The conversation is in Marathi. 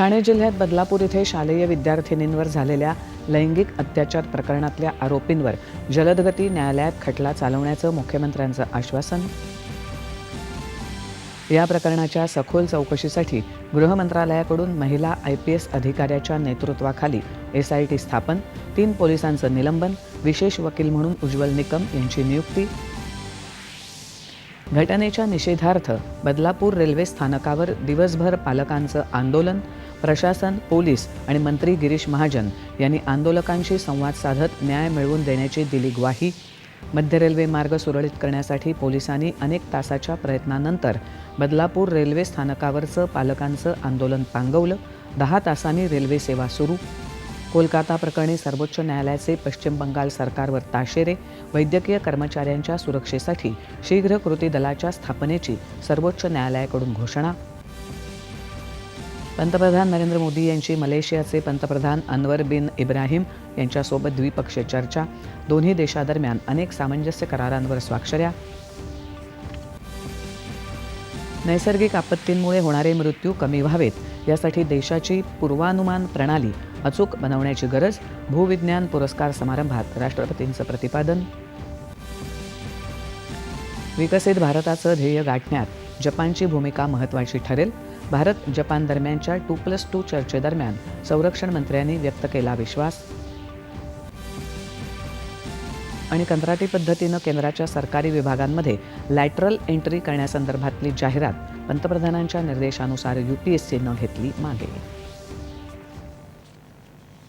ठाणे जिल्ह्यात बदलापूर इथे शालेय विद्यार्थिनींवर झालेल्या लैंगिक अत्याचार प्रकरणातल्या आरोपींवर जलदगती न्यायालयात खटला चालवण्याचं मुख्यमंत्र्यांचं आश्वासन. या प्रकरणाच्या सखोल चौकशीसाठी गृहमंत्रालयाकडून महिला आय पी एस अधिकाऱ्याच्या नेतृत्वाखाली एस आय टी स्थापन तीन पोलिसांचं निलंबन विशेष वकील म्हणून उज्ज्वल निकम यांची नियुक्ती. घटनेच्या निषेधार्थ बदलापूर रेल्वे स्थानकावर दिवसभर पालकांचं आंदोलन प्रशासन पोलीस आणि मंत्री गिरीश महाजन यांनी आंदोलकांशी संवाद साधत न्याय मिळवून देण्याची दिली ग्वाही. मध्य रेल्वे मार्ग सुरळीत करण्यासाठी पोलिसांनी अनेक तासाच्या प्रयत्नानंतर बदलापूर रेल्वे स्थानकावरचं पालकांचं आंदोलन पांगवलं. दहा तासांनी रेल्वे सेवा सुरू. कोलकाता प्रकरणी सर्वोच्च न्यायालयाचे पश्चिम बंगाल सरकारवर ताशेरे. वैद्यकीय कर्मचाऱ्यांच्या सुरक्षेसाठी शीघ्र कृती दलाच्या स्थापनेची सर्वोच्च न्यायालयाकडून घोषणा. पंतप्रधान नरेंद्र मोदी यांची मलेशियाचे पंतप्रधान अनवर बिन इब्राहिम यांच्यासोबत द्विपक्षीय चर्चा. दोन्ही देशादरम्यान अनेक सामंजस्य करारांवर स्वाक्षऱ्या. नैसर्गिक आपत्तींमुळे होणारे मृत्यू कमी व्हावेत यासाठी देशाची पूर्वानुमान प्रणाली अचूक बनवण्याची गरज भूविज्ञान पुरस्कार समारंभात राष्ट्रपतींचं प्रतिपादन. विकसित भारताचं ध्येय गाठण्यात जपानची भूमिका महत्त्वाची ठरेल. भारत जपान दरम्यानच्या टू प्लस टू चर्चेदरम्यान संरक्षण मंत्र्यांनी व्यक्त केला विश्वास. आणि कंत्राटी पद्धतीनं केंद्राच्या सरकारी विभागांमध्ये लॅटरल एंट्री करण्यासंदर्भातली जाहिरात पंतप्रधानांच्या निर्देशानुसार यू पी एस सीनं घेतली मागे.